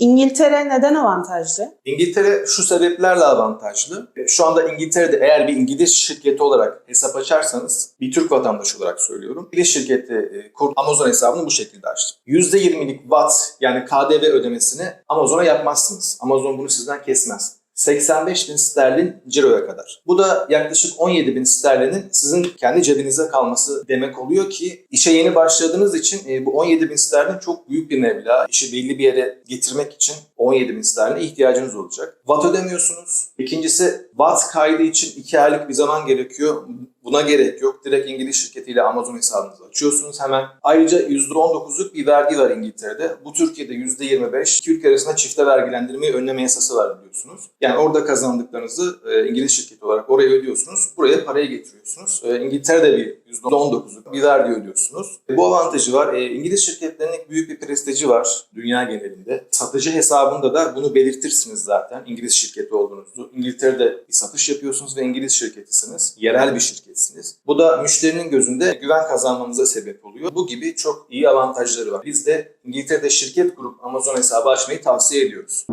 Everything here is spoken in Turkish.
İngiltere neden avantajlı? İngiltere şu sebeplerle avantajlı. Şu anda İngiltere'de eğer bir İngiliz şirketi olarak hesap açarsanız, bir Türk vatandaşı olarak söylüyorum. İngiliz şirketi e, kur Amazon hesabını bu şekilde açtı. %20'lik VAT yani KDV ödemesini Amazon'a yapmazsınız. Amazon bunu sizden kesmez. 85 bin sterlin ciroya kadar. Bu da yaklaşık 17 bin sterlinin sizin kendi cebinize kalması demek oluyor ki işe yeni başladığınız için e, bu 17 bin sterlin çok büyük bir meblağ. İşi belli bir yere getirmek için 17 bin sterline ihtiyacınız olacak. VAT ödemiyorsunuz. İkincisi VAT kaydı için 2 aylık bir zaman gerekiyor. Buna gerek yok. Direkt İngiliz şirketiyle Amazon hesabınızı açıyorsunuz hemen. Ayrıca %19'luk bir vergi var İngiltere'de. Bu Türkiye'de %25. İki ülke arasında çifte vergilendirmeyi önleme yasası var biliyorsunuz. Yani orada kazandıklarınızı e, İngiliz şirketi olarak oraya ödüyorsunuz. Buraya parayı getiriyorsunuz. E, İngiltere'de bir %19'luk bir vergi ödüyorsunuz. E, bu avantajı var. E, İngiliz şirketlerinin büyük bir prestiji var dünya genelinde. Satıcı hesabında da bunu belirtirsiniz zaten İngiliz şirketi olduğunuzu. İngiltere'de bir satış yapıyorsunuz ve İngiliz şirketisiniz. Yerel bir şirketsiniz. Bu da müşterinin gözünde güven kazanmanıza sebep oluyor. Bu gibi çok iyi avantajları var. Biz de İngiltere'de şirket kurup Amazon hesabı açmayı tavsiye ediyoruz.